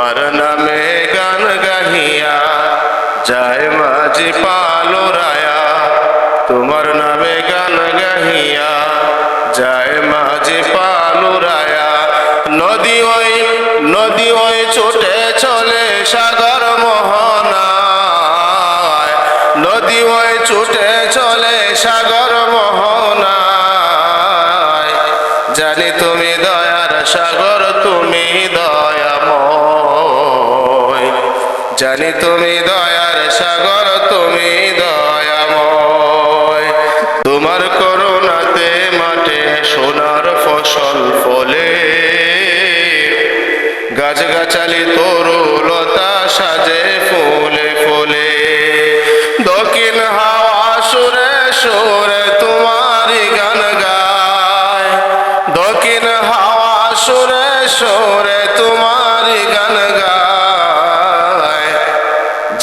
তোমার নামে গান গাহিয়া, যায় মাঝি পালোরায়া তোমার নামে গান গাহিয়া, যায় মাঝি পালোরায়া নদী ওই নদী ওই ছুটে চলে সাগর মোহনায়। নদী ওই ছুটে চলে সাগর মোহনায়। জানি তুমি দয়ার সাগর, তুমি দয়াময় জানি তুমি দয়ার সাগর, তুমি দয়াময়। তোমার করুণাতে মাঠে সোনার ফসল ফলে। গাছগাছালি, তরুলতা সাজে ফুলে ফুলে। দক্ষিণ হাওয়া সুরে সুরে তোমারই গান গায়। দক্ষিণ হাওয়া সুরে সুরে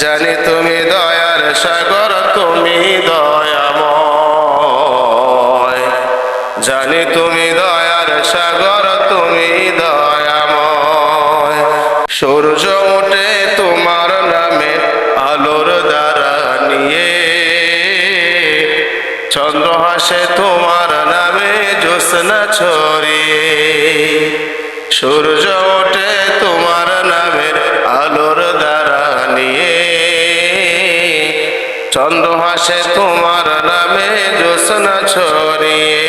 জানি তুমি দয়ার সাগর, তুমি দয়াময়। জানি তুমি দয়ার সাগর, তুমি দয়াময়। সূর্য ওঠে তোমার নামে আলোর দ্বারা নিয়ে। চন্দ্র হাসে তোমার নামে জ্যোৎস্না ছড়িয়ে। সূর্য ওঠে তোমার নামের আলোর চন্দ্র হাসে তোমার নামে জ্যোৎস্না ছড়িয়ে।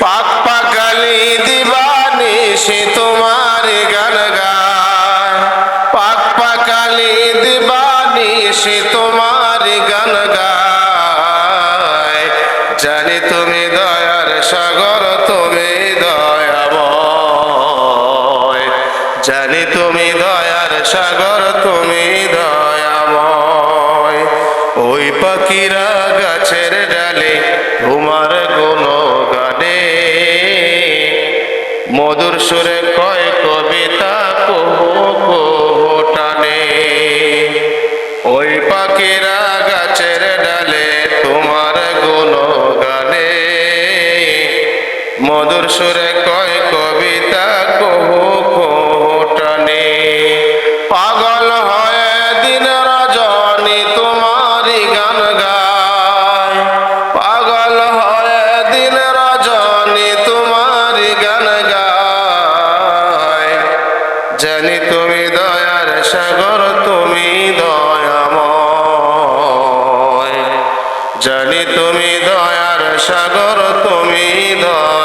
পাক পাকালি দিবানি সে তোমার গান গায়। পাক পাকালি দিবানি সে তোমার গান গায়। জানি তুমি দয়ার সাগর, তুমি দয়াময়। জানি তুমি দয়ার সাগর, তুমি পাখিরা গাছের ডালে ঘুমার গুণ গানে মধুর সুরে কয় কবিতা টানে। ওই পাখিরা গাছের ডালে, তোমার গুণ গানে মধুর সুরে কয় জানি তুমি দয়ার সাগর তুমি দয়া